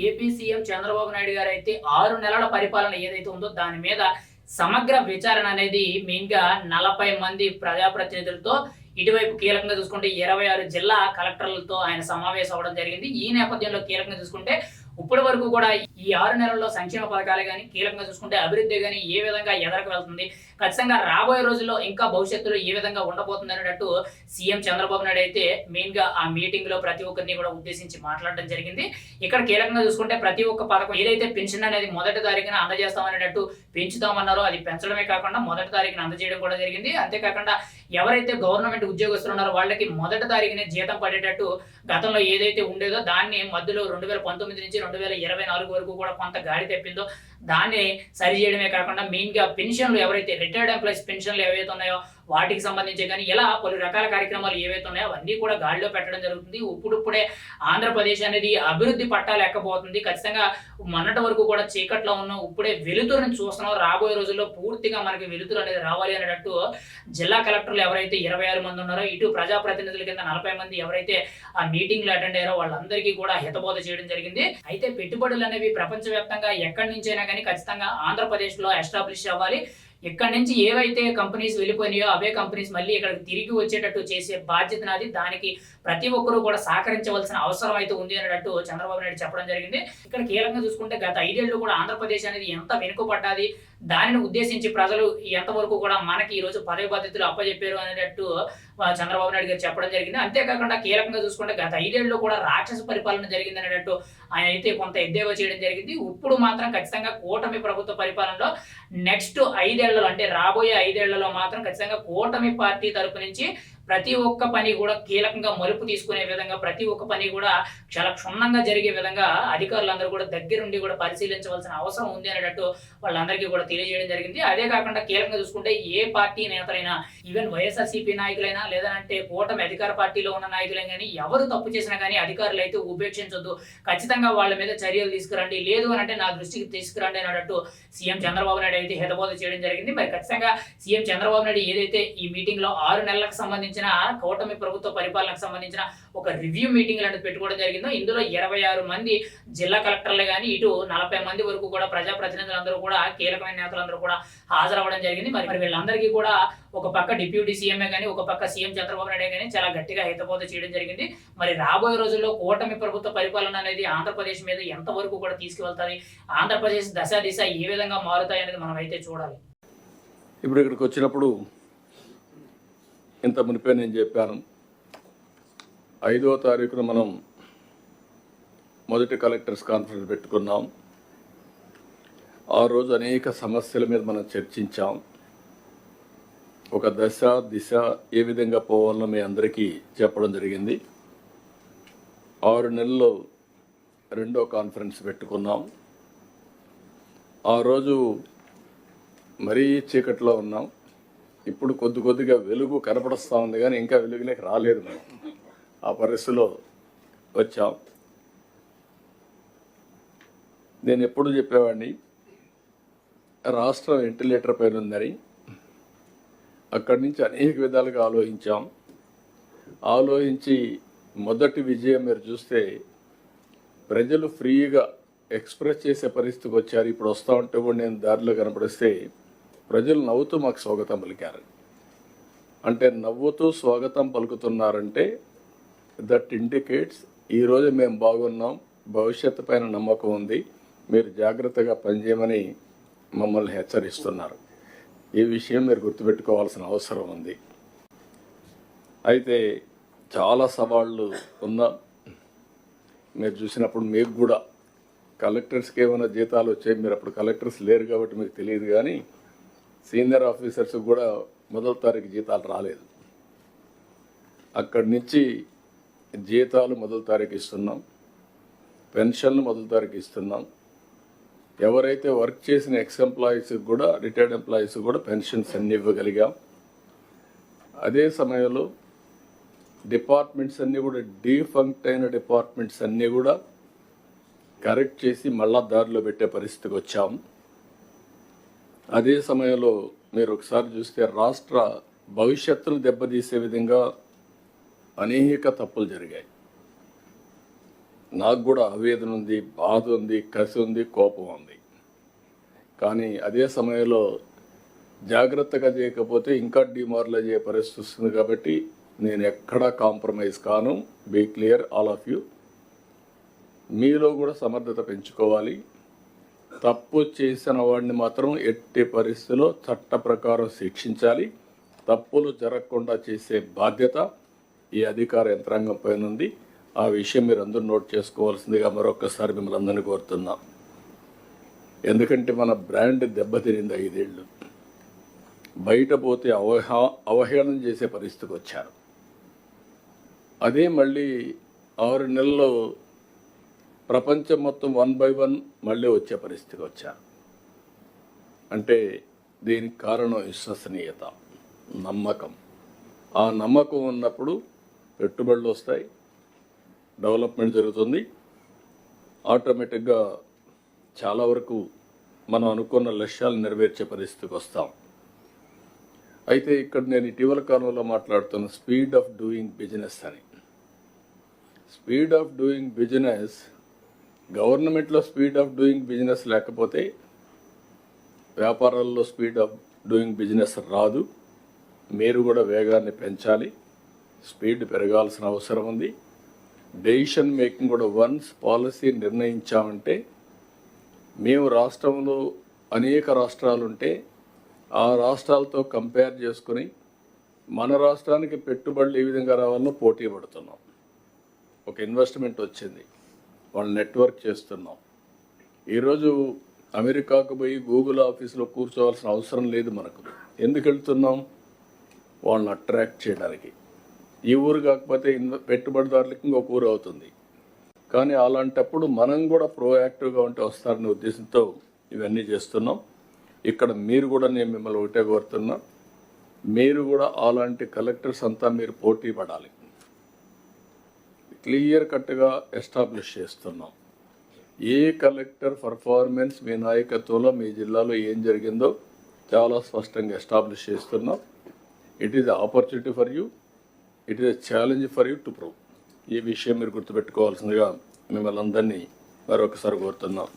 AP CM Chandrababu Naidu గారు అయితే ఆరు నెలల పరిపాలన ఏదైతే ఉందో దాని మీద సమగ్ర విచారణ అనేది మెయిన్గా నలభై మంది ప్రజాప్రతినిధులతో ఇటువైపు కీలకంగా చూసుకుంటే ఇరవై ఆరు జిల్లా కలెక్టర్లతో ఆయన సమావేశం అవ్వడం జరిగింది. ఈ నేపథ్యంలో కీలకంగా చూసుకుంటే ఇప్పటి వరకు కూడా ఈ ఆరు నెలల్లో సంక్షేమ పథకాలు కానీ కీలకంగా చూసుకుంటే అభివృద్ధి కానీ ఏ విధంగా ఎదరకు వెళ్తుంది? ఖచ్చితంగా రాబోయే రోజుల్లో ఇంకా భవిష్యత్తులో ఏ విధంగా ఉండబోతుంది అనేటట్టు సీఎం చంద్రబాబు నాయుడు అయితే మెయిన్గా ఆ మీటింగ్లో ప్రతి ఒక్కరిని కూడా ఉద్దేశించి మాట్లాడడం జరిగింది. ఇక్కడ కీలకంగా చూసుకుంటే ప్రతి ఒక్క పథకం ఏదైతే పెన్షన్ అనేది మొదటి తారీఖున అందజేస్తామనేటట్టు పెంచుతామన్నారో అది పెంచడమే కాకుండా మొదటి తారీఖున అందజేయడం కూడా జరిగింది. అంతేకాకుండా ఎవరైతే గవర్నమెంట్ ఉద్యోగస్తులు ఉన్నారో వాళ్ళకి మొదటి తారీఖునే జీతం పడేటట్టు గతంలో ఏదైతే ఉండేదో దాన్ని మధ్యలో రెండు వేల పంతొమ్మిది నుంచి రెండు వేల ఇరవై నాలుగు వరకు కూడా కొంత గాడి తెప్పిందో దాన్ని సరి చేయడమే కాకుండా మెయిన్గా పెన్షన్లు ఎవరైతే రిటైర్డ్ ఎంప్లాయీస్ పెన్షన్లు ఏవైతే ఉన్నాయో వాటికి సంబంధించి కానీ ఇలా పలు రకాల కార్యక్రమాలు ఏవైతే ఉన్నాయో అవన్నీ కూడా గాడిలో పెట్టడం జరుగుతుంది. ఇప్పుడిప్పుడే ఆంధ్రప్రదేశ్ అనేది అభివృద్ధి పట్టాలు ఎక్కబోతుంది ఖచ్చితంగా మొన్నటి వరకు కూడా చీకట్లో ఉన్నాం. ఇప్పుడే వెలుతురుని చూస్తున్నాం. రాబోయే రోజుల్లో పూర్తిగా మనకి వెలుతురు అనేది రావాలి అనేటట్టు జిల్లా కలెక్టర్లు ఎవరైతే ఇరవై ఆరు మంది ఉన్నారో ఇటు ప్రజాప్రతినిధుల కింద నలభై మంది ఎవరైతే ఆ మీటింగ్లో అటెండ్ అయ్యారో వాళ్ళందరికీ కూడా హితబోధ చేయడం జరిగింది. అయితే పెట్టుబడులు అనేవి ప్రపంచవ్యాప్తంగా ఎక్కడి నుంచైనా కానీ ఖచ్చితంగా ఆంధ్రప్రదేశ్లో ఎస్టాబ్లిష్ అవ్వాలి. ఇక్కడ నుంచి ఏవైతే కంపెనీస్ వెళ్ళిపోయినాయో అవే కంపెనీస్ మళ్ళీ ఇక్కడ తిరిగి వచ్చేటట్టు చేసే బాధ్యత నాది. దానికి ప్రతి ఒక్కరూ కూడా సహకరించవలసిన అవసరం అయితే ఉంది అనేటట్టు చంద్రబాబు నాయుడు చెప్పడం జరిగింది. ఇక్కడ కీలకంగా చూసుకుంటే గత ఐదేళ్ళు కూడా ఆంధ్రప్రదేశ్ అనేది ఎంత వెనుకబడ్డాది దానిని ఉద్దేశించి ప్రజలు ఎంతవరకు కూడా మనకి ఈ రోజు పదవి బాధ్యతలు అప్పచెప్పారు అనేటట్టు చంద్రబాబు నాయుడు గారు చెప్పడం జరిగింది. అంతేకాకుండా కీలకంగా చూసుకుంటే గత ఐదేళ్ళలో కూడా రాక్షస పరిపాలన జరిగింది అనేటట్టు ఆయన అయితే కొంత ఎద్దేవా చేయడం జరిగింది. ఇప్పుడు మాత్రం ఖచ్చితంగా కూటమి ప్రభుత్వ పరిపాలనలో నెక్స్ట్ ఐదేళ్ళలో అంటే రాబోయే ఐదేళ్ళలో మాత్రం ఖచ్చితంగా కూటమి పార్టీ తరపు నుంచి ప్రతి ఒక్క పని కూడా కీలకంగా మలుపు తీసుకునే విధంగా ప్రతి ఒక్క పని కూడా చాలా క్షుణ్ణంగా జరిగే విధంగా అధికారులందరూ కూడా దగ్గరుండి కూడా పరిశీలించవలసిన అవసరం ఉంది అనేటట్టు వాళ్ళందరికీ కూడా తెలియజేయడం జరిగింది. అదే కాకుండా కీలకంగా చూసుకుంటే ఏ పార్టీ నేతలైనా ఈవెన్ వైఎస్ఆర్సీపీ నాయకులైనా లేదంటే కూటమి అధికార పార్టీలో ఉన్న నాయకులైనా కానీ ఎవరు తప్పు చేసినా కానీ అధికారులు అయితే ఉపేక్షించొద్దు. ఖచ్చితంగా వాళ్ళ మీద చర్యలు తీసుకురండి. లేదు అని అంటే నా దృష్టికి తీసుకురండి అన్నట్టు సీఎం చంద్రబాబు నాయుడు అయితే హితబోధ చేయడం జరిగింది. మరి ఖచ్చితంగా సీఎం చంద్రబాబు నాయుడు ఏదైతే ఈ మీటింగ్లో ఆరు నెలలకు సంబంధించిన కూటమి ప్రభుత్వ పరిపాలనకు సంబంధించిన ఒక రివ్యూ మీటింగ్ లాంటిది పెట్టుకోవడం జరిగిందో. ఇందులో ఇరవై ఆరు మంది జిల్లా కలెక్టర్లు కానీ ఇటు నలభై మంది వరకు కూడా ప్రజాప్రతినిధులందరూ కూడా కీలకమైన నేతలందరూ కూడా హాజరవ్వడం జరిగింది. మరి మరి వీళ్ళందరికీ కూడా ఒక పక్క డిప్యూటీ సీఎంఏ కానీ ఒక పక్క సీఎం చంద్రబాబు నాయుడు కానీ చాలా గట్టిగా హితబోధ చేయడం జరిగింది. మరి రాబోయే రోజుల్లో కూటమి ప్రభుత్వ పరిపాలన అనేది ఆంధ్రప్రదేశ్ మీద ఎంతవరకు కూడా తీసుకువెళ్తుంది? ఆంధ్రప్రదేశ్ దశ దిశ ఏ విధంగా మారుతాయి అనేది మనం అయితే చూడాలి. ఇప్పుడు ఇక్కడికి వచ్చినప్పుడు ఇంత మునిపే నేను చెప్పాను. ఐదో తారీఖున మనం మొదటి కలెక్టర్స్ కాన్ఫరెన్స్ పెట్టుకున్నాం. ఆ రోజు అనేక సమస్యల మీద మనం చర్చించాం. ఒక దశ దిశ ఏ విధంగా పోవాలో మీ అందరికీ చెప్పడం జరిగింది. ఆరు నెలల్లో రెండో కాన్ఫరెన్స్ పెట్టుకున్నాం. ఆ రోజు మరీ చీకట్లో ఉన్నాం. ఇప్పుడు కొద్ది కొద్దిగా వెలుగు కనపడుస్తూ ఉంది కానీ ఇంకా వెలుగులోకి రాలేదు మనం. ఆ పరిస్థితిలో వచ్చాం. నేను ఎప్పుడు చెప్పేవాడిని రాష్ట్రం వెంటిలేటర్ పైన ఉందని. అక్కడి నుంచి అనేక విధాలుగా ఆలోచించాం. ఆలోచించి మొదటి విజయం మీరు చూస్తే ప్రజలు ఫ్రీగా ఎక్స్ప్రెస్ చేసే పరిస్థితికి వచ్చారు. ఇప్పుడు వస్తూ ఉంటే కూడా నేను దారిలో కనపడిస్తే ప్రజలు నవ్వుతూ మాకు స్వాగతం పలికారు. అంటే నవ్వుతూ స్వాగతం పలుకుతున్నారంటే దట్ ఇండికేట్స్ ఈరోజు మేము బాగున్నాం భవిష్యత్తు పైన నమ్మకం ఉంది మీరు జాగ్రత్తగా పనిచేయమని మమ్మల్ని హెచ్చరిస్తున్నారు. ఈ విషయం మీరు గుర్తుపెట్టుకోవాల్సిన అవసరం ఉంది. అయితే చాలా సవాళ్ళు ఉన్నా మీరు చూసినప్పుడు మీకు కూడా. కలెక్టర్స్కి ఏమైనా జీతాలు వచ్చాయి మీరు అప్పుడు కలెక్టర్స్ లేరు కాబట్టి మీకు తెలియదు కానీ సీనియర్ ఆఫీసర్స్ కూడా మొదటి తారీఖు జీతాలు రాలేదు. అక్కడి నుంచి జీతాలు మొదటి తారీఖు ఇస్తున్నాం. పెన్షన్లు మొదటి తారీఖు ఇస్తున్నాం. ఎవరైతే వర్క్ చేసిన ఎక్స్ ఎంప్లాయీస్ కూడా రిటైర్డ్ ఎంప్లాయీస్ కూడా పెన్షన్స్ అన్ని ఇవ్వగలిగాం. అదే సమయంలో డిపార్ట్మెంట్స్ అన్నీ కూడా డీఫంక్ట్ అయిన డిపార్ట్మెంట్స్ అన్నీ కూడా కరెక్ట్ చేసి మళ్ళా దారిలో పెట్టే పరిస్థితికి వచ్చాం. అదే సమయంలో మీరు ఒకసారి చూస్తే రాష్ట్ర భవిష్యత్తును దెబ్బతీసే విధంగా అనేక తప్పులు జరిగాయి. నాకు కూడా ఆవేదన ఉంది బాధ ఉంది కసి ఉంది కోపం ఉంది. కానీ అదే సమయంలో జాగ్రత్తగా చేయకపోతే ఇంకా డిమారలైజ్ అయ్యే పరిస్థితి వస్తుంది కాబట్టి నేను ఎక్కడా కాంప్రమైజ్ కాను. Be clear all of you. మీలో కూడా సమర్థత పెంచుకోవాలి. తప్పు చేసిన వాడిని మాత్రం ఎట్టి పరిస్థితిలో చట్ట ప్రకారం శిక్షించాలి. తప్పులు జరగకుండా చేసే బాధ్యత ఈ అధికార యంత్రాంగం పైన ఉంది. ఆ విషయం మీరు అందరూ నోట్ చేసుకోవాల్సిందిగా మరొకసారి మిమ్మల్ని అందరినీ కోరుతున్నాం. ఎందుకంటే మన బ్రాండ్ దెబ్బతినింది ఐదేళ్ళు. బయట పోతే అవహా అవహేళన చేసే పరిస్థితికి వచ్చారు. అదే మళ్ళీ ఆరు నెలల్లో ప్రపంచం మొత్తం వన్ బై వన్ మళ్ళీ వచ్చే పరిస్థితికి వచ్చారు. అంటే దీనికి కారణం విశ్వసనీయత నమ్మకం. ఆ నమ్మకం ఉన్నప్పుడు పెట్టుబడులు వస్తాయి డెవలప్మెంట్ జరుగుతుంది. ఆటోమేటిక్గా చాలా వరకు మనం అనుకున్న లక్ష్యాలు నెరవేర్చే పరిస్థితికి వస్తాం. అయితే ఇక్కడ నేను ఇటీవల కాలంలో మాట్లాడుతున్న స్పీడ్ ఆఫ్ డూయింగ్ బిజినెస్ అని. స్పీడ్ ఆఫ్ డూయింగ్ బిజినెస్ గవర్నమెంట్లో స్పీడ్ ఆఫ్ డూయింగ్ బిజినెస్ లేకపోతే వ్యాపారాల్లో స్పీడ్ ఆఫ్ డూయింగ్ బిజినెస్ రాదు. మీరు కూడా వేగాన్ని పెంచాలి. స్పీడ్ పెరగాల్సిన అవసరం ఉంది. డెసిషన్ మేకింగ్ కూడా వన్స్ పాలసీ నిర్ణయించామంటే మేము రాష్ట్రంలో అనేక రాష్ట్రాలు ఉంటే ఆ రాష్ట్రాలతో కంపేర్ చేసుకుని మన రాష్ట్రానికి పెట్టుబడులు ఏ విధంగా రావాలో పోటీ పడుతున్నాం. ఒక ఇన్వెస్ట్మెంట్ వచ్చింది. వాళ్ళు నెట్వర్క్ చేస్తున్నాం. ఈరోజు అమెరికాకు పోయి గూగుల్ ఆఫీస్లో కూర్చోవాల్సిన అవసరం లేదు మనకు. ఎందుకు వెళ్తున్నాం? వాళ్ళని అట్రాక్ట్ చేయడానికి. ఈ ఊరు కాకపోతే ఇన్వ పెట్టుబడిదారులకి ఇంకొక ఊరు అవుతుంది. కానీ అలాంటప్పుడు మనం కూడా ప్రోయాక్టివ్గా ఉంటే వస్తారనే ఉద్దేశంతో ఇవన్నీ చేస్తున్నాం. ఇక్కడ మీరు కూడా నేను మిమ్మల్ని ఒకటే కోరుతున్నా. మీరు కూడా అలాంటి కలెక్టర్స్ అంతా మీరు పోటీ పడాలి. క్లియర్ కట్గా ఎస్టాబ్లిష్ చేస్తున్నాం. ఏ కలెక్టర్ పర్ఫార్మెన్స్ మీ నాయకత్వంలో మీ జిల్లాలో ఏం జరిగిందో చాలా స్పష్టంగా ఎస్టాబ్లిష్ చేస్తున్నాం. It is opportunity for you it is challenge for you to prove ఈ విషయం మీరు గుర్తుపెట్టుకోవాల్సిందిగా మిమ్మల్ని అందరినీ మరొకసారి కోరుతున్నాం.